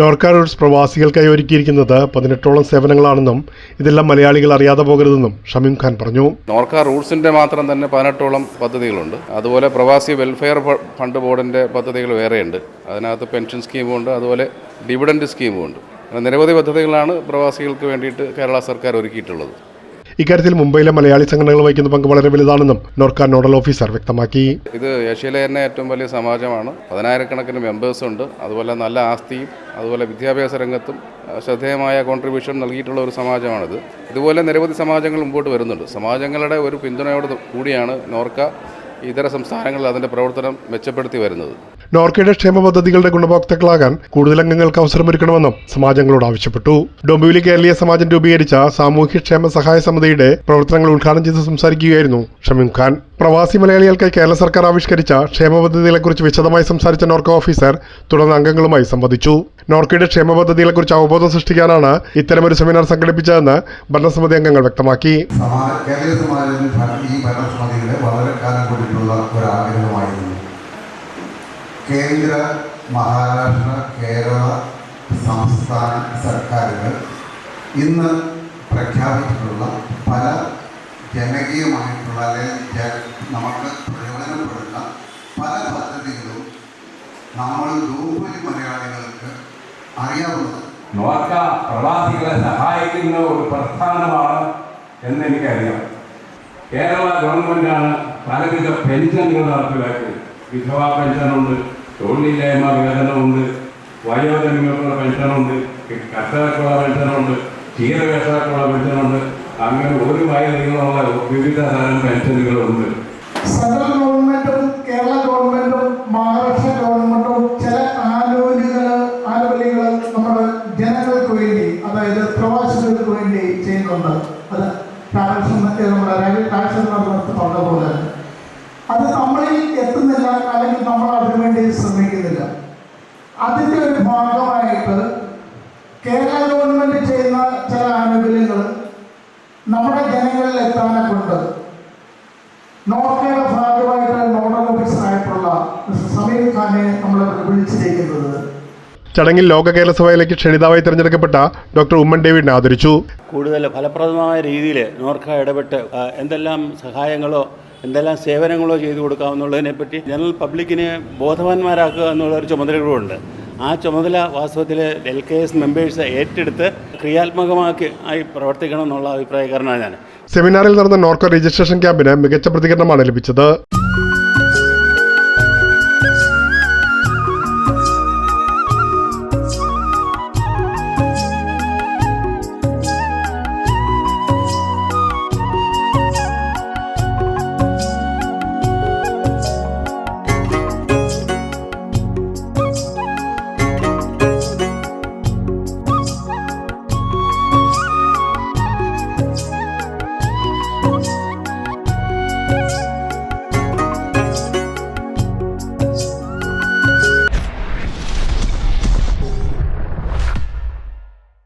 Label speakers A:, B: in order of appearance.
A: Norka Roots പ്രവാസികൾക്കായി ഒരുക്കിയിരിക്കുന്നത് പതിനെട്ടോളം സേവനങ്ങളാണെന്നും ഇതെല്ലാം മലയാളികൾ അറിയാതെ പോകരുതെന്നും ഷമീം ഖാൻ പറഞ്ഞു.
B: നോർക്ക റൂൾസിന്റെ മാത്രം തന്നെ പതിനെട്ടോളം പദ്ധതികളുണ്ട്. അതുപോലെ പ്രവാസി വെൽഫെയർ ഫണ്ട് ബോർഡിന്റെ പദ്ധതികൾ വേറെയുണ്ട്. അതിനകത്ത് പെൻഷൻ സ്കീമുണ്ട് അതുപോലെ ഡിവിഡൻഡ് സ്കീമുണ്ട് ഉണ്ട് നിരവധി പദ്ധതികളാണ് പ്രവാസികൾക്ക് വേണ്ടിയിട്ട് കേരള സർക്കാർ ഒരുക്കിയിട്ടുള്ളത്.
A: ഇക്കാര്യത്തിൽ മുംബൈയിലെ മലയാളി സംഘടനകൾ വഹിക്കുന്ന പങ്ക് വളരെ വലുതാണെന്നും നോർക്ക നോഡൽ ഓഫീസർ വ്യക്തമാക്കി.
B: ഇത് ഏഷ്യയിലെ തന്നെ ഏറ്റവും വലിയ സമാജമാണ്. പതിനായിരക്കണക്കിന് മെമ്പേഴ്സ് ഉണ്ട്. അതുപോലെ നല്ല ആസ്തിയും അതുപോലെ വിദ്യാഭ്യാസ രംഗത്തും ശ്രദ്ധേയമായ കോൺട്രിബ്യൂഷൻ നൽകിയിട്ടുള്ള ഒരു സമാജമാണിത്. ഇതുപോലെ നിരവധി സമാജങ്ങൾ മുമ്പോട്ട് വരുന്നുണ്ട്. സമാജങ്ങളുടെ ഒരു പിന്തുണയോട് കൂടിയാണ് നോർക്ക ഇതര സംസ്ഥാനങ്ങളിൽ അതിന്റെ പ്രവർത്തനം മെച്ചപ്പെടുത്തി വരുന്നത്.
A: നോർക്കയുടെ ക്ഷേമ പദ്ധതികളുടെ ഗുണഭോക്താക്കളാകാൻ കൂടുതൽ അംഗങ്ങൾക്ക് അവസരമൊരുക്കണമെന്നും സമാജങ്ങളോട് ആവശ്യപ്പെട്ടു. ഡൊംബിവിലി കേരളീയ സമാജം രൂപീകരിച്ച സാമൂഹ്യക്ഷേമ സഹായ സമിതിയുടെ പ്രവർത്തനങ്ങൾ ഉദ്ഘാടനം ചെയ്ത് സംസാരിക്കുകയായിരുന്നു ഷമീം ഖാൻ. പ്രവാസി മലയാളികൾക്ക് കേരള സർക്കാർ ആവിഷ്കരിച്ച ക്ഷേമ പദ്ധതികളെക്കുറിച്ച് വിശദമായി സംസാരിച്ച നോർക്ക ഓഫീസർ തുടർന്ന് അംഗങ്ങളുമായി സംവദിച്ചു. നോർക്കയുടെ ക്ഷേമ പദ്ധതികളെക്കുറിച്ച് അവബോധം സൃഷ്ടിക്കാനാണ് ഇത്തരമൊരു സെമിനാർ സംഘടിപ്പിച്ചതെന്ന് ഭരണസമിതി അംഗങ്ങൾ വ്യക്തമാക്കി.
C: സമാജത്തിന് ഈ ഭരണസമിതിയുടെ വളരെ കാലം കൊണ്ടിട്ടുള്ള ഒരു ഒരാഗ്രഹമായിരുന്നു. കേന്ദ്ര മഹാരാഷ്ട്ര കേരള സംസ്ഥാന സർക്കാരുകൾ ഇന്ന് പ്രഖ്യാപിച്ചിട്ടുള്ള പല ജനകീയമായിട്ടുള്ള അല്ലെങ്കിൽ നമുക്ക് പ്രയോജനപ്പെടുന്ന പല പദ്ധതികളും നമ്മൾ ദൂപരി മലയാളികൾക്ക് അറിയാവുന്നത്.
D: നോർക്ക പ്രവാസികളെ സഹായിക്കുന്ന ഒരു പ്രസ്ഥാനമാണ് എന്ന് എനിക്കറിയാം കേരള ഗവൺമെന്റാണ് പലവിധ പെൻഷനുകൾ നടപ്പിലാക്കിയത്. വിധവാ പെൻഷനുണ്ട് തൊഴിലില്ലായ്മ വേതനമുണ്ട് വയോജനങ്ങൾക്കുള്ള പെൻഷനുണ്ട് കർഷകർക്കുള്ള പെൻഷനുണ്ട് ക്ഷീരകർഷകർക്കുള്ള പെൻഷനുണ്ട്. അങ്ങനെ ഒരു വയതിലുള്ള വിവിധ തരം പെൻഷനുകളുണ്ട്.
E: ഗവൺമെന്റും കേരള ഗവൺമെന്റും ഗവൺമെന്റും ചില നമ്മുടെ ജനങ്ങൾക്ക് വേണ്ടി അതായത് പ്രവാസികൾക്ക് വേണ്ടി ചെയ്യുന്നുണ്ട്. അത് നമ്മുടെ അത് എത്തുന്നില്ല അല്ലെങ്കിൽ നമ്മൾ അതിനുവേണ്ടി ശ്രമിക്കുന്നില്ല. അതിന്റെ ഒരു ഭാഗമായിട്ട് കേരള ഗവൺമെന്റ് ചെയ്യുന്ന ചില ആനുകൂല്യങ്ങൾ നമ്മുടെ ജനങ്ങളിൽ എത്താനെ കൊണ്ട് നോർക്കയുടെ ഭാഗമായിട്ട് നോഡൽ ഓഫീസറായിട്ടുള്ള സമീർ ഖാനെ നമ്മൾ വിളിച്ചിരിക്കുന്നത്.
A: ചടങ്ങിൽ ലോക കേരള സഭയിലേക്ക് ക്ഷണിതാവായി തിരഞ്ഞെടുക്കപ്പെട്ട ഡോക്ടർ ഉമ്മൻ ഡേവിഡിനെ ആദരിച്ചു.
F: കൂടുതൽ ഫലപ്രദമായ രീതിയിൽ നോർക്ക ഇടപെട്ട് എന്തെല്ലാം സഹായങ്ങളോ എന്തെല്ലാം സേവനങ്ങളോ ചെയ്തു കൊടുക്കാമെന്നുള്ളതിനെപ്പറ്റി ജനറൽ പബ്ലിക്കിനെ ബോധവാന്മാരാക്കുക എന്നുള്ള ഒരു ചുമതലകളുണ്ട് ആ ചുമതല വാസ്തവത്തിൽ എൽ കെ എസ് മെമ്പേഴ്സ് ഏറ്റെടുത്ത് ക്രിയാത്മകമാക്കി ആയി പ്രവർത്തിക്കണം എന്നുള്ള അഭിപ്രായക്കാരനാണ് ഞാൻ.
A: സെമിനാറിൽ നടന്ന നോർക്ക രജിസ്ട്രേഷൻ ക്യാമ്പിന് മികച്ച പ്രതികരണമാണ് ലഭിച്ചത്.